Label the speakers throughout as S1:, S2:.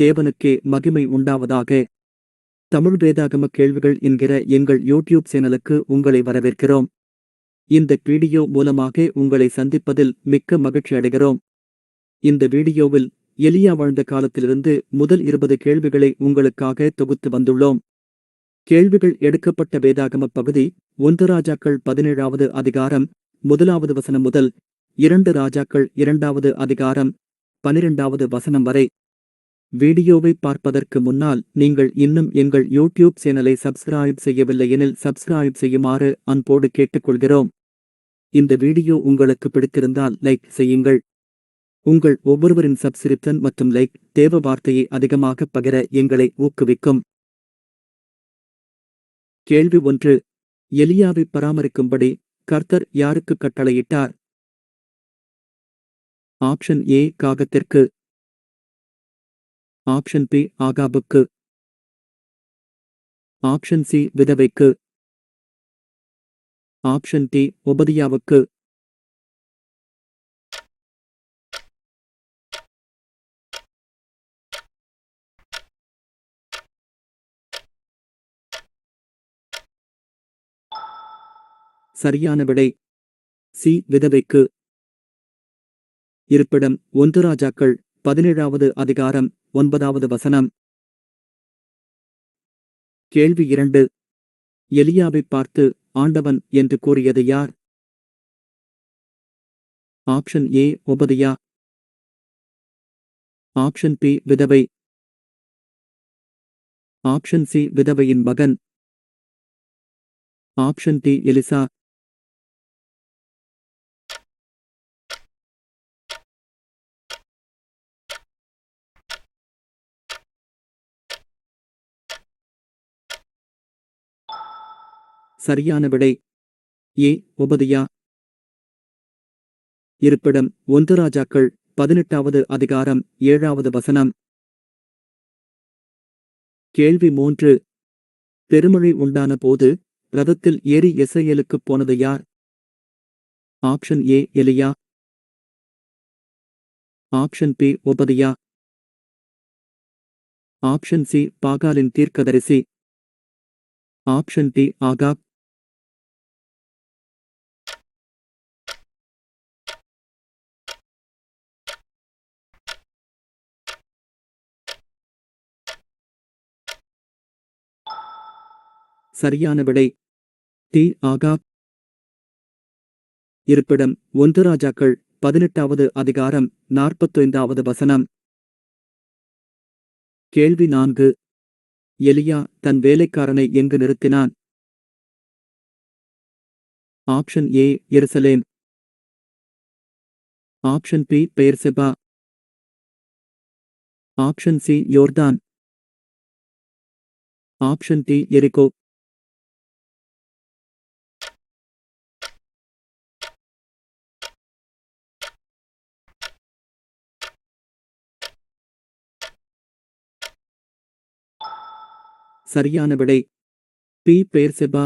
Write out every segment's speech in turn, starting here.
S1: தேவனுக்கே மகிமை உண்டாவதாக. தமிழ் வேதாகம கேள்விகள் என்கிற எங்கள் யூடியூப் சேனலுக்கு உங்களை வரவேற்கிறோம். இந்த வீடியோ மூலமாக உங்களை சந்திப்பதில் மிக்க மகிழ்ச்சி அடைகிறோம். இந்த வீடியோவில் எலியா வாழ்ந்த காலத்திலிருந்து முதல் இருபது கேள்விகளை உங்களுக்காக தொகுத்து வந்துள்ளோம். கேள்விகள் எடுக்கப்பட்ட வேதாகம பகுதி ஒன்று ராஜாக்கள் பதினேழாவது அதிகாரம் முதலாவது வசனம் முதல் இரண்டு ராஜாக்கள் இரண்டாவது அதிகாரம் பனிரெண்டாவது வசனம் வரை. வீடியோவை பார்ப்பதற்கு முன்னால் நீங்கள் இன்னும் எங்கள் யூடியூப் சேனலை சப்ஸ்கிரைப் செய்யவில்லை எனில் சப்ஸ்கிரைப் செய்யுமாறு அன்போடு கேட்டுக்கொள்கிறோம். இந்த வீடியோ உங்களுக்கு பிடித்திருந்தால் லைக் செய்யுங்கள். உங்கள் ஒவ்வொருவரின் சப்ஸ்கிரிப்ஷன் மற்றும் லைக் தேவ வார்த்தையை அதிகமாக பகிர எங்களை ஊக்குவிக்கும். கேள்வி ஒன்று. எலியாவை பராமரிக்கும்படி கர்த்தர் யாருக்கு கட்டளையிட்டார்? ஆப்ஷன் ஏ காகத்திற்கு. ஆப்ஷன் பி ஆகாபுக்கு ஆப்ஷன் சி விதவைக்கு. ஆப்ஷன் டி உபதியாவுக்கு சரியான விடை. சி விதவைக்கு. இருப்பிடம் ஒன்று ராஜாக்கள் பதினேழாவது அதிகாரம். ஒன்பதாவது வசனம். கேள்வி இரண்டு. எலியாவை பார்த்து ஆண்டவன் என்று கூறியது யார்? Option A Obadiah. Option B விதவை. ஆப்ஷன் சி விதவையின் மகன். Option D Elisha. சரியான விடை. ஏ உபதியா இருப்பிடம் ஒன்று ராஜாக்கள் பதினெட்டாவது அதிகாரம் ஏழாவது வசனம். கேள்வி மூன்று. பெருமழை உண்டான போது ரதத்தில் ஏறி எசையலுக்குப் போனது யார்? Option A Elijah. Option B Obadiah option C பாகாலின் தீர்க்கதரிசி. Option D Ahab. சரியான விடை. D Ahab. இருப்பிடம் ஒன்று ராஜாக்கள் பதினெட்டாவது அதிகாரம் நாற்பத்தைந்தாவது வசனம். கேள்வி நான்கு. எலியா தன் வேலைக்காரனை எங்கு நிறுத்தினான்? Option A Jerusalem. Option B Beersheba. Option C Jordan. Option D எரிகோ. சரியான விடை. பி. பெயர்செபா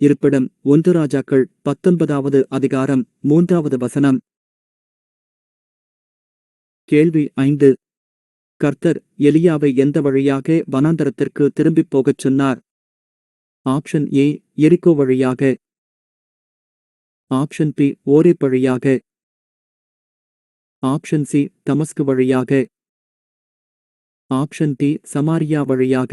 S1: இருப்பிடம் ஒன்று ராஜாக்கள் பத்தொன்பதாவது அதிகாரம் மூன்றாவது வசனம். கேள்வி ஐந்து. கர்த்தர் எலியாவை எந்த வழியாக வனாந்தரத்திற்கு திரும்பிப் போகச் சொன்னார்? ஆப்ஷன் ஏ எரிக்கோ வழியாக. ஆப்ஷன் பி ஓரே வழியாக. ஆப்ஷன் சி தமஸ்கு வழியாக. ஆப்ஷன் டி சமாரியா வழியாக.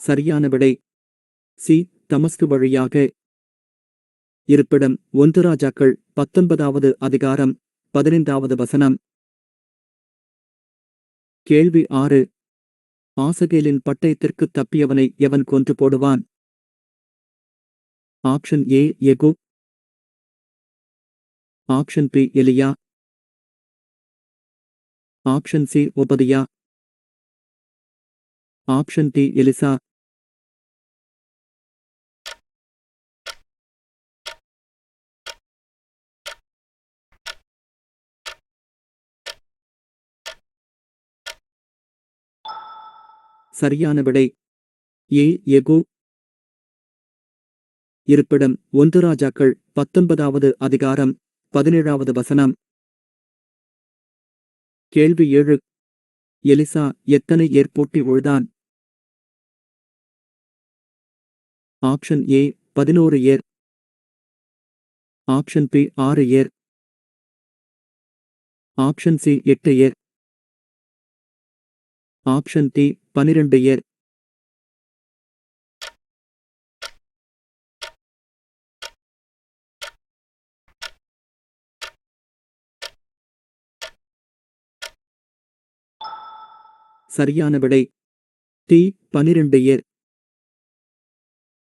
S1: சரியான விடை. சி தமஸ்கு வழியாக. இருப்பிடம் ஒன்று ராஜாக்கள் பத்தொன்பதாவது அதிகாரம் பதினைந்தாவது வசனம். கேள்வி ஆறு ஆசகேலின் பட்டயத்திற்கு தப்பியவனை எவன் கொன்று போடுவான்? Option A Jehu. Option B Elijah. Option C Obadiah. Option D Elisha. சரியான விடை. ஏ எகு இருப்பிடம் ஒன்று ராஜாக்கள் பத்தொன்பதாவது அதிகாரம் பதினேழாவது வசனம். கேள்வி ஏழு. எலிசா எத்தனை ஏர் உழுதான்? ஆப்ஷன் ஏ பதினோரு ஏர். ஆப்ஷன் பி ஆறு ஏர். ஆப்ஷன் சி எட்டு ஏர். ஆப்ஷன் டி பனிரெண்டு ஏர் சரியான விடை. டி பனிரெண்டு ஏர்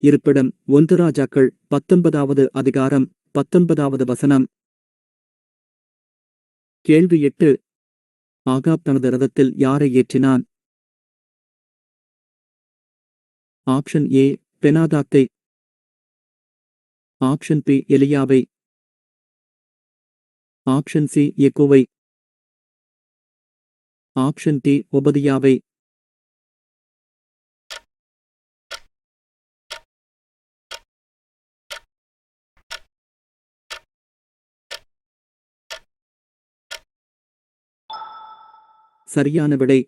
S1: இருப்பிடம் ஒன்று ராஜாக்கள் பத்தொன்பதாவது அதிகாரம் பத்தொன்பதாவது வசனம். கேள்வி எட்டு ஆகாப் தனது ரதத்தில் யாரை ஏற்றினான்? ஆப்ஷன் ஏ பெனாதாத்தை. ஆப்ஷன் பி எலியாவை. ஆப்ஷன் சி எக்கோவை ஆப்ஷன் டி ஒபதியாவை. சரியான விடை.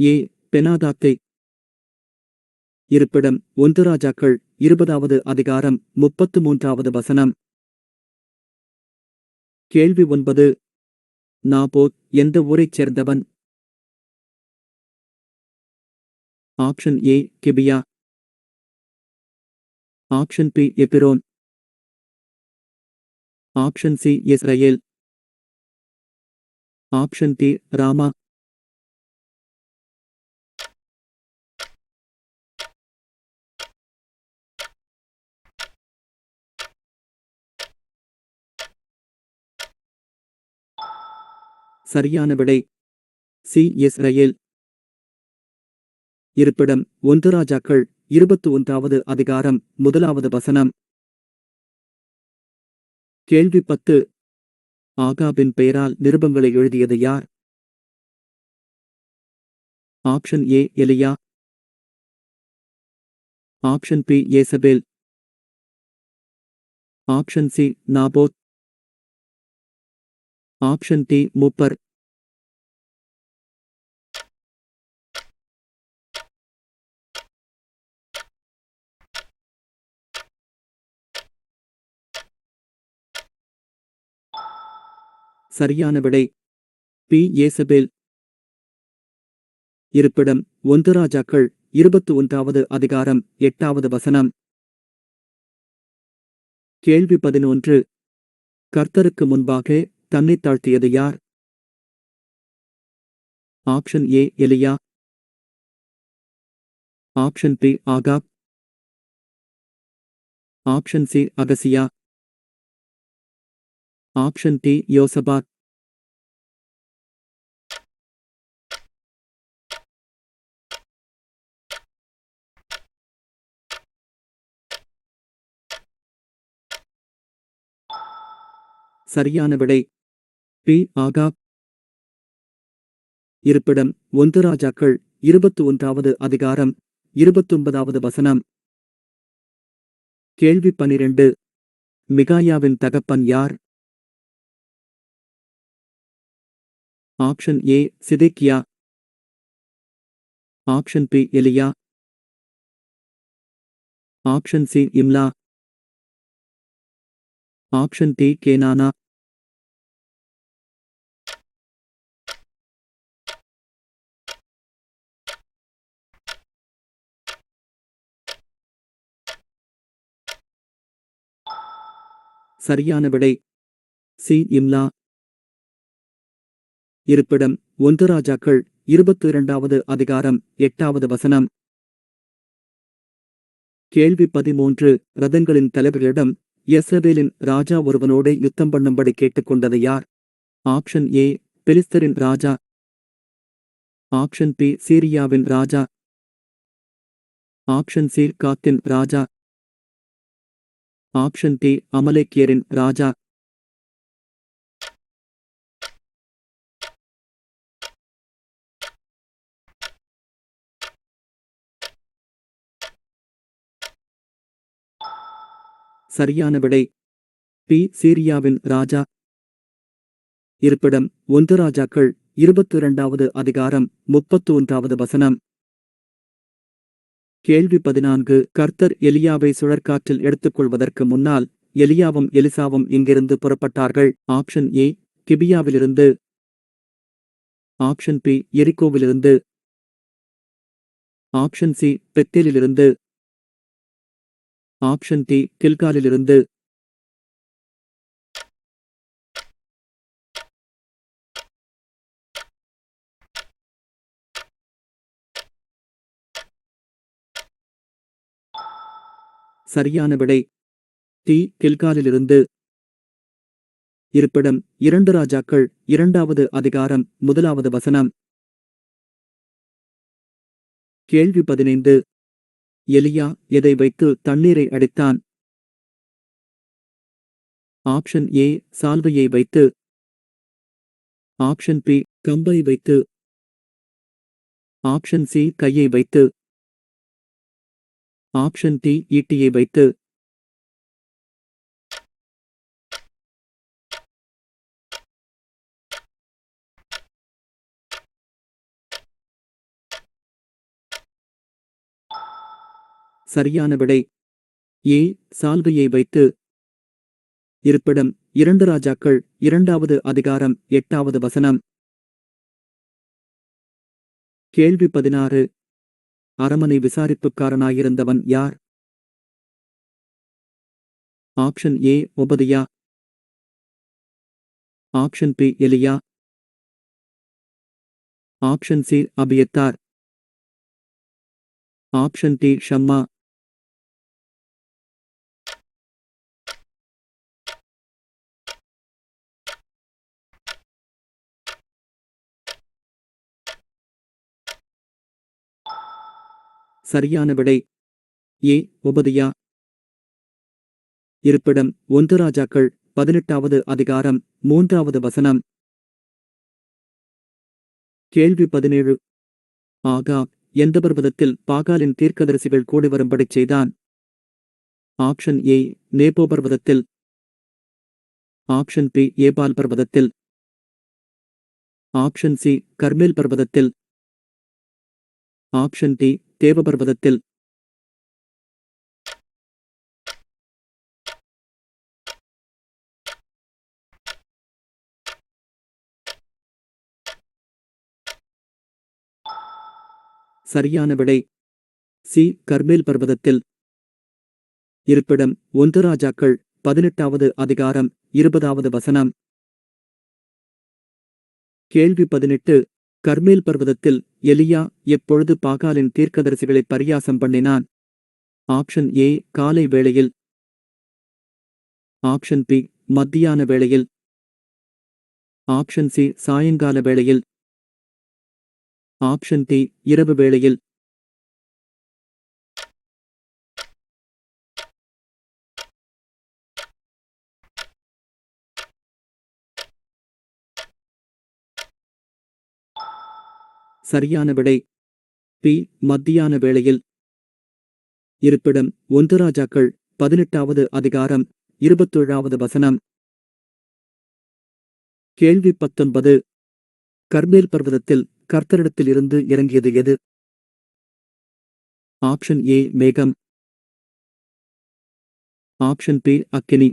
S1: ஏ பெனாதாத்தை. இருப்பிடம் ஒன்று ராஜாக்கள் இருபதாவது அதிகாரம் முப்பத்து மூன்றாவது வசனம். கேள்வி ஒன்பது. நாபோத் எந்த ஊரைச் சேர்ந்தவன்? Option A Gibeah. Option B Hebron option C Israel option D Ramah. சரியான விடை. சி. இஸ்ரேல் இருப்பிடம் ஒன்று ராஜாக்கள் இருபத்து ஒன்றாவது அதிகாரம் முதலாவது வசனம். கேள்வி பத்து. ஆகாபின் பெயரால் நிருபங்களை எழுதியது யார்? Option A. Elijah. Option B. Jezebel. Option C. Naboth. Option D மூப்பர் சரியான விடை. B Jezebel. இருப்பிடம் ஒன்று ராஜாக்கள் இருபத்து ஒன்றாவது அதிகாரம் எட்டாவது வசனம். கேள்வி பதினொன்று. கர்த்தருக்கு முன்பாக தன்னை தாழ்த்தியது யார்? Option A Elijah. Option B Ahab. Option C Ahaziah. Option D Jehoshaphat. சரியான விடை. பி. ஆகாப். இருப்பிடம் ஒன்று ராஜாக்கள் இருபத்தி ஒன்றாவது அதிகாரம் இருபத்தொன்பதாவது வசனம். கேள்வி பனிரெண்டு. மிகாயாவின் தகப்பன் யார்? Option A Zedekiah. Option B Elijah. Option C Imlah. Option D Kenaanah. சரியான விடை. சி. இம்லா. இருப்பிடம் ஒன்று ராஜாக்கள் இருபத்தி இரண்டாவது அதிகாரம் எட்டாவது வசனம். கேள்வி பதிமூன்று ரதங்களின் தலைவர்களிடம் எஸ்ரவேலின் ராஜா ஒருவனோடு யுத்தம் பண்ணும்படி கேட்டுக்கொண்டது யார்? ஆப்ஷன் ஏ பெலிஸ்தரின் ராஜா. ஆப்ஷன் பி சீரியாவின் ராஜா. ஆப்ஷன் சி காத்தின் ராஜா. ஆப்ஷன் டி அமலேக்கியரின் ராஜா. சரியான விடை. பி சீரியாவின் ராஜா. இருப்பிடம் ஒன்று ராஜாக்கள் இருபத்தி இரண்டாவது அதிகாரம் முப்பத்து ஒன்றாவது வசனம். கேள்வி பதினான்கு கர்த்தர் எலியாவை சுழற்காற்றில் எடுத்துக்கொள்வதற்கு முன்னால் எலியாவும் எலிசாவும் இங்கிருந்து புறப்பட்டார்கள்? ஆப்ஷன் ஏ கிபியாவிலிருந்து. ஆப்ஷன் பி எரிகோவிலிருந்து. ஆப்ஷன் சி பெத்தேலிலிருந்து. ஆப்ஷன் டி கில்காலிலிருந்து. சரியான விடை. டி கில்காலிலிருந்து. இருப்பிடம் இரண்டு ராஜாக்கள் இரண்டாவது அதிகாரம் முதலாவது வசனம். கேள்வி பதினைந்து. எலியா எதை வைத்து தண்ணீரை அடித்தான்? ஆப்ஷன் ஏ சால்வையை வைத்து. ஆப்ஷன் பி கம்பை வைத்து. ஆப்ஷன் சி கையை வைத்து. ஆப்ஷன் டி ஈட்டியை வைத்து. சரியான விடை. ஏ சால்வையை வைத்து. இருப்பிடம் இரண்டு ராஜாக்கள் இரண்டாவது அதிகாரம் எட்டாவது வசனம். கேள்வி பதினாறு. அரமனை விசாரிப்புக்காரனாயிருந்தவன் யார்? Option A Obadiah? Option B Elijah? Option C Abiathar? Option D Shammah? சரியான விடை. ஏ உபதியா இருப்பிடம் ஒன்று ராஜாக்கள் பதினெட்டாவது அதிகாரம் மூன்றாவது வசனம். கேள்வி பதினேழு. ஆகா எந்த பர்வதத்தில் பாகாலின் தீர்க்கதரிசிகள் கூடி வரும்படி செய்தான்? ஆப்ஷன் ஏ நேபோ பர்வதத்தில் ஆப்ஷன் பி ஏபால் பர்வதத்தில் ஆப்ஷன் சி கர்மேல் பர்வதத்தில் ஆப்ஷன் டி தேவபர்வதத்தில். சரியான விடை. சி. கர்மேல் பர்வதத்தில். இருப்பிடம் ஒன்று ராஜாக்கள் பதினெட்டாவது அதிகாரம் இருபதாவது வசனம். கேள்வி பதினெட்டு. கர்மேல் பர்வதத்தில் எலியா எப்பொழுது பாகாலின் தீர்க்கதரிசிகளை பரியாசம் பண்ணினான்? ஆப்ஷன் ஏ காலை வேளையில். ஆப்ஷன் பி மத்தியான வேளையில். ஆப்ஷன் சி சாயங்கால வேளையில். ஆப்ஷன் டி இரவு வேளையில். சரியான விடை. பி. மத்தியான வேளையில். இருப்பிடம் ஒன்று ராஜாக்கள் பதினெட்டாவது அதிகாரம் இருபத்தேழாவது வசனம். கேள்வி பத்தொன்பது. கர்மேல் பர்வதத்தில் கர்த்தரிடத்தில் இருந்து இறங்கியது எது? ஆப்ஷன் ஏ மேகம். ஆப்ஷன் பி அக்கினி.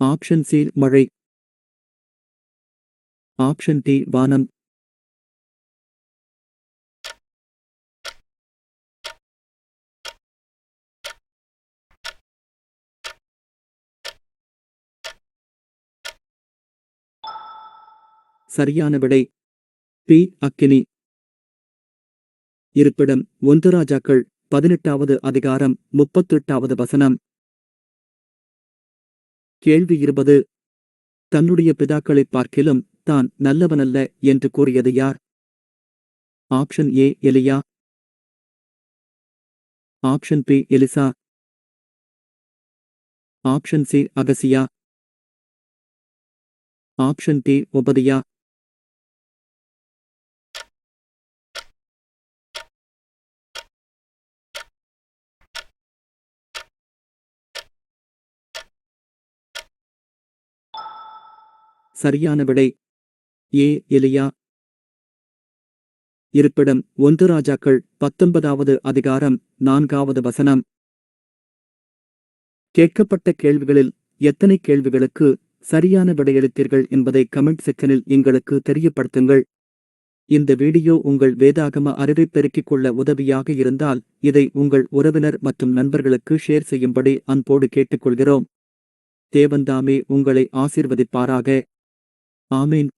S1: ஆப்ஷன் சி மழை. ஆப்ஷன் டி வானம். சரியான விடை. பி. அக்கினி. இருப்பிடம் ஒன்று ராஜாக்கள் பதினெட்டாவது அதிகாரம் முப்பத்தெட்டாவது வசனம். கேள்வி இருபது. தன்னுடைய பிதாக்களைப் பார்க்கிலும் தான் நல்லவனல்ல என்று கூறியது யார்? Option A Elijah. Option B Elisha. Option C Ahaziah. Option D Obadiah. சரியான விடை. ஏ எலியா. இருப்பிடம் ஒன்று ராஜாக்கள் பத்தொன்பதாவது அதிகாரம் நான்காவது வசனம். கேட்கப்பட்ட கேள்விகளில் எத்தனை கேள்விகளுக்கு சரியான விடையளித்தீர்கள் என்பதை கமெண்ட் செக்ஷனில் எங்களுக்கு தெரியப்படுத்துங்கள். இந்த வீடியோ உங்கள் வேதாகம அறிவை பெருக்கிக் கொள்ள உதவியாக இருந்தால் இதை உங்கள் உறவினர் மற்றும் நண்பர்களுக்கு ஷேர் செய்யும்படி அன்போடு கேட்டுக்கொள்கிறோம். தேவன்தாமே உங்களை ஆசீர்வதிப்பாராக. ஆமீன்